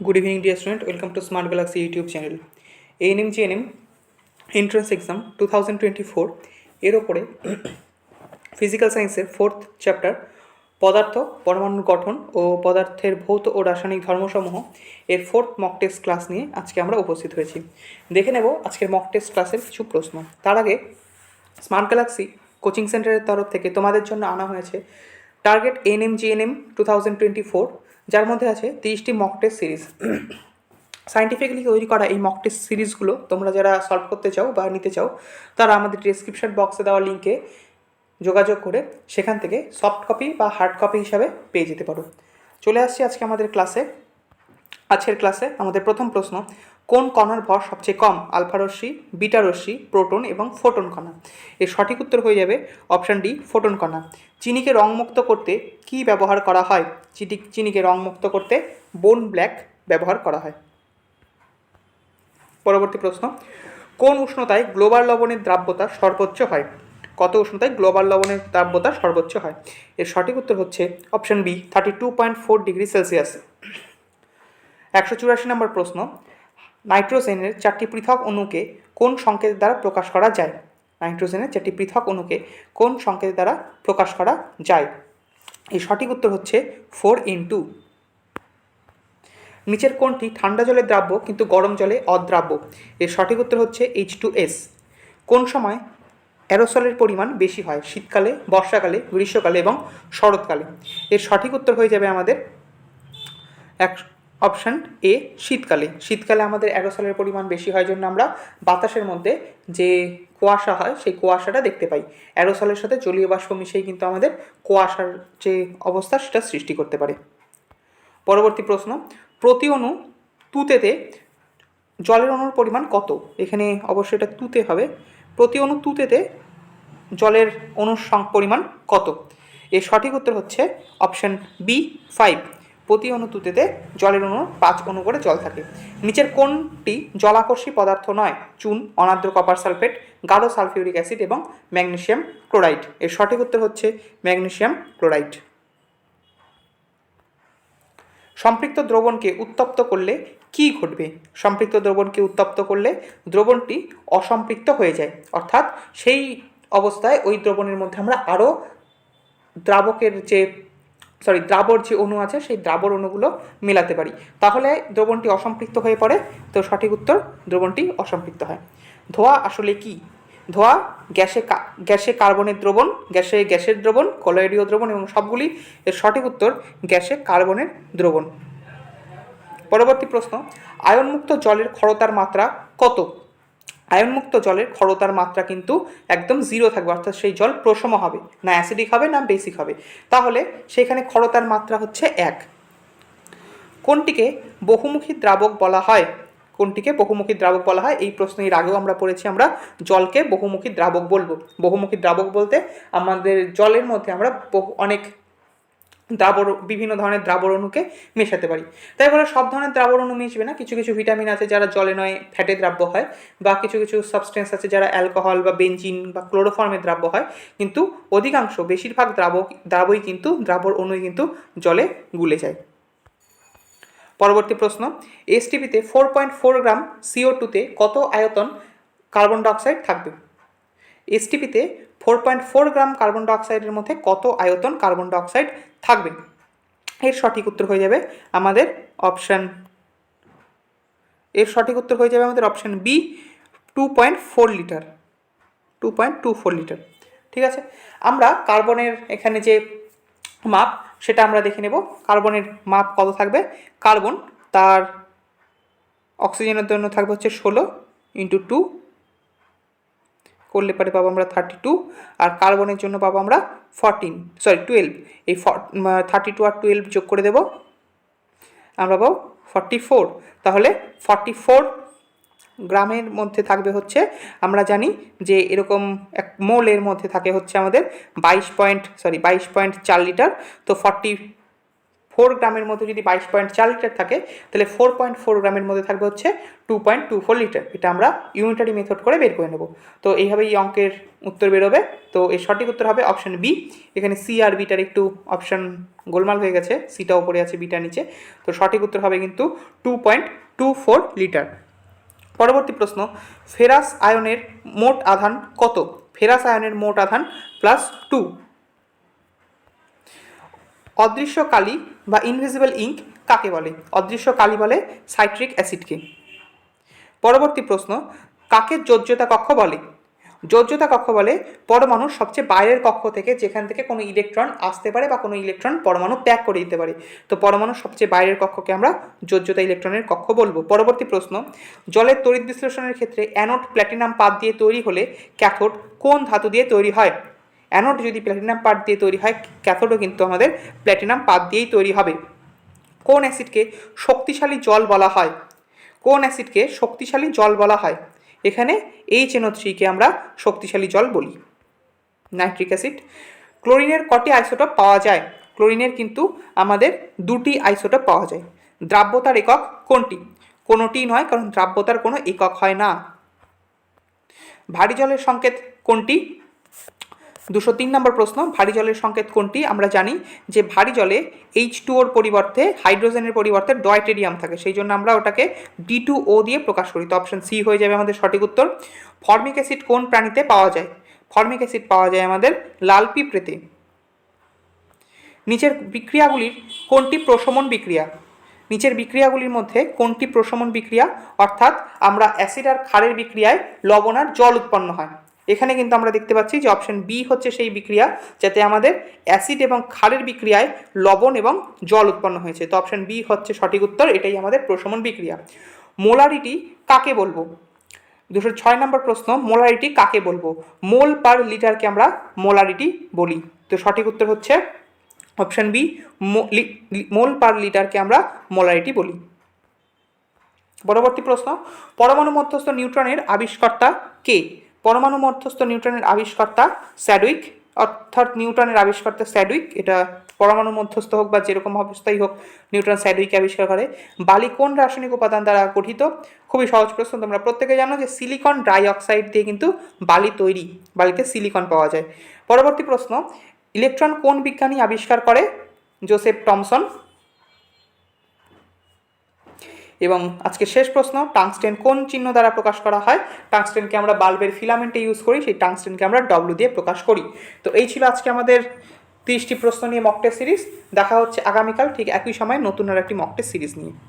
Good evening, dear student. Welcome to Smart Galaxy YouTube channel. ANM GNM entrance exam two thousand twenty four এর ওপরে physical সায়েন্সের fourth chapter পদার্থ পরমাণুর গঠন ও পদার্থের ভৌত ও রাসায়নিক ধর্মসমূহ এর ফোর্থ মক টেস্ট ক্লাস নিয়ে আজকে আমরা উপস্থিত হয়েছি দেখে নেব আজকের মক টেস্ট ক্লাসের কিছু প্রশ্ন তার আগে স্মার্ট গ্যালাক্সি কোচিং সেন্টারের তরফ থেকে তোমাদের জন্য আনা হয়েছে target NM GNM two thousand twenty four যার মধ্যে আছে তিরিশটি মক টেস্ট সিরিজ সাইন্টিফিক্যালি তৈরি করা এই মক টেস্ট সিরিজগুলো তোমরা যারা সলভ করতে চাও বা নিতে চাও, তারা আমাদের ডিসক্রিপশন বক্সে দেওয়া লিঙ্কে যোগাযোগ করে সেখান থেকে সফট কপি বা হার্ড কপি হিসাবে পেয়ে যেতে পারো। চলে আসছি আজকে আমাদের ক্লাসে আজকের ক্লাসে আমাদের প্রথম প্রশ্ন কোন কণার ভর সবচেয়ে কম? আলফা রশ্মি, বিটা রশ্মি, প্রোটন এবং ফোটন কণা। এর সঠিক উত্তর হয়ে যাবে অপশান ডি, ফোটন কণা। চিনিকে রংমুক্ত করতে কি ব্যবহার করা হয়? চিনি চিনিকে রংমুক্ত করতে বোন ব্ল্যাক ব্যবহার করা হয়। পরবর্তী প্রশ্ন, কোন উষ্ণতায় গ্লোবাল লবণের দ্রাব্যতা সর্বোচ্চ হয়? কত উষ্ণতায় গ্লোবাল লবণের দ্রাব্যতা সর্বোচ্চ হয়? এর সঠিক উত্তর হচ্ছে option B, thirty two point four degree Celsius. একশো চুরাশি নম্বর প্রশ্ন নাইট্রোজেনের চারটি পৃথক অণুকে কোন সংকেত দ্বারা প্রকাশ করা যায়? নাইট্রোজেনের চারটি পৃথক অণুকে কোন সংকেত দ্বারা প্রকাশ করা যায়? এই সঠিক উত্তর হচ্ছে ফোর ইন টু নিচের কোনটি ঠান্ডা জলে দ্রাব্য কিন্তু গরম জলে অদ্রাব্য। এর সঠিক উত্তর হচ্ছে এইচ টু এস। কোন সময় অ্যারোসলের পরিমাণ বেশি হয়? শীতকালে, বর্ষাকালে, গ্রীষ্মকালে এবং শরৎকালে। এর সঠিক উত্তর হয়ে যাবে আমাদের এক অপশান এ, শীতকালে। শীতকালে আমাদের অ্যারোসলের পরিমাণ বেশি হয় জন্য আমরা বাতাসের মধ্যে যে কুয়াশা হয়, সেই কুয়াশাটা দেখতে পাই। অ্যারোসলের সাথে জলীয় বাষ্প মিশেই কিন্তু আমাদের কুয়াশার যে অবস্থা, সেটা সৃষ্টি করতে পারে। পরবর্তী প্রশ্ন, প্রতি অণু তুতেতে জলের অণুর পরিমাণ কত? এখানে অবশ্যই এটা তুতে হবে। প্রতি অণু তুতেতে জলের অণুর পরিমাণ কত? এর সঠিক উত্তর হচ্ছে অপশন বি, ফাইভ। প্রতি অণু তুতেতে জলের অণু পাঁচ অণু করে জল থাকে। নিচের কোনটি জলাকর্ষী পদার্থ নয়, চুন অনাদ্র কপার সালফেট গাঢ় সালফিউরিক অ্যাসিড এবং ম্যাগনেশিয়াম ক্লোরাইড এর সঠিক উত্তর হচ্ছে ম্যাগনেশিয়াম ক্লোরাইড সম্পৃক্ত দ্রবণকে উত্তপ্ত করলে কি ঘটবে? সম্পৃক্ত দ্রবণকে উত্তপ্ত করলে দ্রবণটি অসম্পৃক্ত হয়ে যায়। অর্থাৎ সেই অবস্থায় ওই দ্রবণের মধ্যে আমরা আরও দ্রাবকের যে সরি দ্রাবর যে অণু আছে, সেই দ্রাবর অণুগুলো মেলাতে পারি। তাহলে দ্রবণটি অসম্পৃক্ত হয়ে পড়ে। তো সঠিক উত্তর, দ্রবণটি অসম্পৃক্ত হয়। ধোঁয়া আসলে কি? ধোঁয়া গ্যাসে গ্যাসে কার্বনের দ্রবণ, গ্যাসে গ্যাসের দ্রবণ কলয়েডীয় দ্রবণ এবং সবগুলি এর সঠিক উত্তর গ্যাসে কার্বনের দ্রবণ। পরবর্তী প্রশ্ন, আয়নমুক্ত জলের ক্ষরতার মাত্রা কত? আয়নমুক্ত জলের ক্ষরতার মাত্রা কিন্তু একদম জিরো থাকবে, অর্থাৎ সেই জল প্রশম হবে, না অ্যাসিডিক হবে, না বেসিক হবে। তাহলে সেখানে ক্ষরতার মাত্রা হচ্ছে এক। কোনটিকে বহুমুখী দ্রাবক বলা হয়? কোনটিকে বহুমুখী দ্রাবক বলা হয়? এই প্রশ্ন এর আগেও আমরা পড়েছি, আমরা জলকে বহুমুখী দ্রাবক বলব। বহুমুখী দ্রাবক বলতে আমাদের জলের মধ্যে আমরা অনেক দ্রাবর বিভিন্ন ধরনের দ্রাবর অণুকে মেশাতে পারি। তাই বলে সব ধরনের দ্রাবর অণু মিশবে না। কিছু কিছু ভিটামিন আছে যারা জলে নয় ফ্যাটে দ্রাব্য হয় বা কিছু কিছু সাবস্টেন্স আছে যারা অ্যালকোহল বা বেঞ্জিন বা ক্লোরোফর্মে দ্রাব্য হয়। কিন্তু অধিকাংশ বেশিরভাগ দ্রাবক, দ্রাবই কিন্তু দ্রাবর অণুই কিন্তু জলে গুলে যায়। পরবর্তী প্রশ্ন এসটিপিতে four point four gram CO টুতে কত আয়তন কার্বন ডাইঅক্সাইড থাকবে? এসটিপিতে four point four gram carbon ডাইঅক্সাইডের মধ্যে কত আয়তন কার্বন ডাইঅক্সাইড থাকবে? এর সঠিক উত্তর হয়ে যাবে আমাদের অপশান এর সঠিক উত্তর হয়ে যাবে আমাদের option B two point four litre two point two four litre ঠিক আছে? আমরা কার্বনের এখানে যে মাপ, সেটা আমরা দেখে নেব। কার্বনের মাপ কত থাকবে? কার্বন তার অক্সিজেনের জন্য থাকবে হচ্ছে ষোলো ইন্টু টু করলে পরে পাবো আমরা থার্টি টু আর কার্বনের জন্য পাবো আমরা ফরটিন সরি টুয়েলভ এই থার্টি টু আর টুয়েলভ যোগ করে দেবো, আমরা পাবো ফর্টি ফোর তাহলে ফর্টি ফোর গ্রামের মধ্যে থাকবে হচ্ছে, আমরা জানি যে এরকম এক মোলের মধ্যে থাকে হচ্ছে আমাদের বাইশ পয়েন্ট সরি বাইশ পয়েন্ট চার লিটার, তো ফর্টি ফোর গ্রামের মধ্যে যদি বাইশ পয়েন্ট চার লিটার থাকে, তাহলে ফোর পয়েন্ট ফোর গ্রামের মধ্যে থাকবে হচ্ছে two point two four litre এটা আমরা ইউনিটারি মেথড করে বের করে নেব। তো এইভাবে এই অঙ্কের উত্তর বেরোবে। তো এর সঠিক উত্তর হবে অপশন বি এখানে সি আর বিটার একটু অপশন গোলমাল হয়ে গেছে। সিটা ওপরে আছে বিটা নিচে। তো সঠিক উত্তর হবে কিন্তু two point two four litre পরবর্তী প্রশ্ন, ফেরাস আয়নের মোট আধান কত? ফেরাস আয়নের মোট আধান প্লাস টু অদৃশ্য কালি বা ইনভিজিবল ইঙ্ক কাকে বলে? অদৃশ্য কালি বলে সাইট্রিক অ্যাসিডকে পরবর্তী প্রশ্ন, কাকে যোজ্যতা কক্ষ বলে? যোজ্যতা কক্ষ বলে পরমাণুর সবচেয়ে বাইরের কক্ষ থেকে যেখান থেকে কোনো ইলেকট্রন আসতে পারে বা কোনো ইলেকট্রন পরমাণু ত্যাগ করে দিতে পারে। তো পরমাণুর সবচেয়ে বাইরের কক্ষকে আমরা যোজ্যতা ইলেকট্রনের কক্ষ বলব। পরবর্তী প্রশ্ন, জলের তড়িৎ বিশ্লেষণের ক্ষেত্রে অ্যানোড প্ল্যাটিনাম পাত দিয়ে তৈরি হলে ক্যাথোড কোন ধাতু দিয়ে তৈরি হয়? অ্যানোড যদি প্ল্যাটিনাম পাত দিয়ে তৈরি হয়, ক্যাথোডও কিন্তু আমাদের প্ল্যাটিনাম পাত দিয়েই তৈরি হবে। কোন অ্যাসিডকে শক্তিশালী জল বলা হয়? কোন অ্যাসিডকে শক্তিশালী জল বলা হয়? এখানে এইচ এনও থ্রিকে আমরা শক্তিশালী জল বলি। নাইট্রিক অ্যাসিড ক্লোরিনের কটি আইসোটোপ পাওয়া যায়? ক্লোরিনের কিন্তু আমাদের দুটি আইসোটোপ পাওয়া যায়। দ্রাব্যতার একক কোনটি? কোনোটি নয়, কারণ দ্রাব্যতার কোনো একক হয় না। ভারী জলের সংকেত কোনটি? দুশো তিন নম্বর প্রশ্ন, ভারী জলের সংকেত কোনটি? আমরা জানি যে ভারী জলে এইচ টু ওর পরিবর্তে হাইড্রোজেনের পরিবর্তে ডয়টেরিয়াম থাকে, সেই জন্য আমরা ওটাকে ডি টু ও দিয়ে প্রকাশ করি। তো অপশন সি হয়ে যাবে আমাদের সঠিক উত্তর। ফর্মিক অ্যাসিড কোন প্রাণীতে পাওয়া যায়? ফর্মিক অ্যাসিড পাওয়া যায় আমাদের লাল পিঁপড়েতে। নিচের বিক্রিয়াগুলির কোনটি প্রশমন বিক্রিয়া? নিচের বিক্রিয়াগুলির মধ্যে কোনটি প্রশমন বিক্রিয়া? অর্থাৎ আমরা অ্যাসিড আর ক্ষারের বিক্রিয়ায় লবণ আর জল উৎপন্ন হয়। এখানে কিন্তু আমরা দেখতে পাচ্ছি যে অপশন বি হচ্ছে সেই বিক্রিয়া, যাতে আমাদের অ্যাসিড এবং ক্ষারের বিক্রিয়ায় লবণ এবং জল উৎপন্ন হয়েছে। তো অপশন বি হচ্ছে সঠিক উত্তর, এটাই আমাদের প্রশমন বিক্রিয়া। মোলারিটি কাকে বলব? দুশো ছয় নম্বর প্রশ্ন, মোলারিটি কাকে বলব? মোল পার লিটারকে আমরা মোলারিটি বলি। তো সঠিক উত্তর হচ্ছে অপশন বি মোল পার লিটারকে আমরা মোলারিটি বলি। পরবর্তী প্রশ্ন, পরমাণু মধ্যস্থ নিউট্রনের আবিষ্কর্তা কে? পরমাণু মধ্যস্থ নিউট্রনের আবিষ্কর্তা স্যাডুইক অর্থাৎ নিউটনের আবিষ্কর্তা স্যাডুইক এটা পরমাণু মধ্যস্থ হোক বা যেরকম অবস্থাই হোক নিউটন স্যাডুইকে আবিষ্কার করে। বালি কোন রাসায়নিক উপাদান দ্বারা গঠিত। খুবই সহজ প্রশ্ন, তোমরা প্রত্যেকে জানো যে সিলিকন ডাই অক্সাইড দিয়ে কিন্তু বালি তৈরি, বালিতে সিলিকন পাওয়া যায়। পরবর্তী প্রশ্ন, ইলেকট্রন কোন বিজ্ঞানী আবিষ্কার করে? Joseph Thomson. এবং আজকে শেষ প্রশ্ন, টাংস্টেন কোন চিহ্ন দ্বারা প্রকাশ করা হয়? টাংস্টেনকে আমরা বাল্বের ফিলামেন্টে ইউজ করি, সেই টাংস্টেনকে আমরা ডব্লু দিয়ে প্রকাশ করি। তো এই ছিল আজকে আমাদের তিরিশটি প্রশ্ন নিয়ে মকটেস্ট সিরিজ দেখা হচ্ছে আগামীকাল, ঠিক একই সময় নতুন আর একটি মকটেস্ট সিরিজ নিয়ে।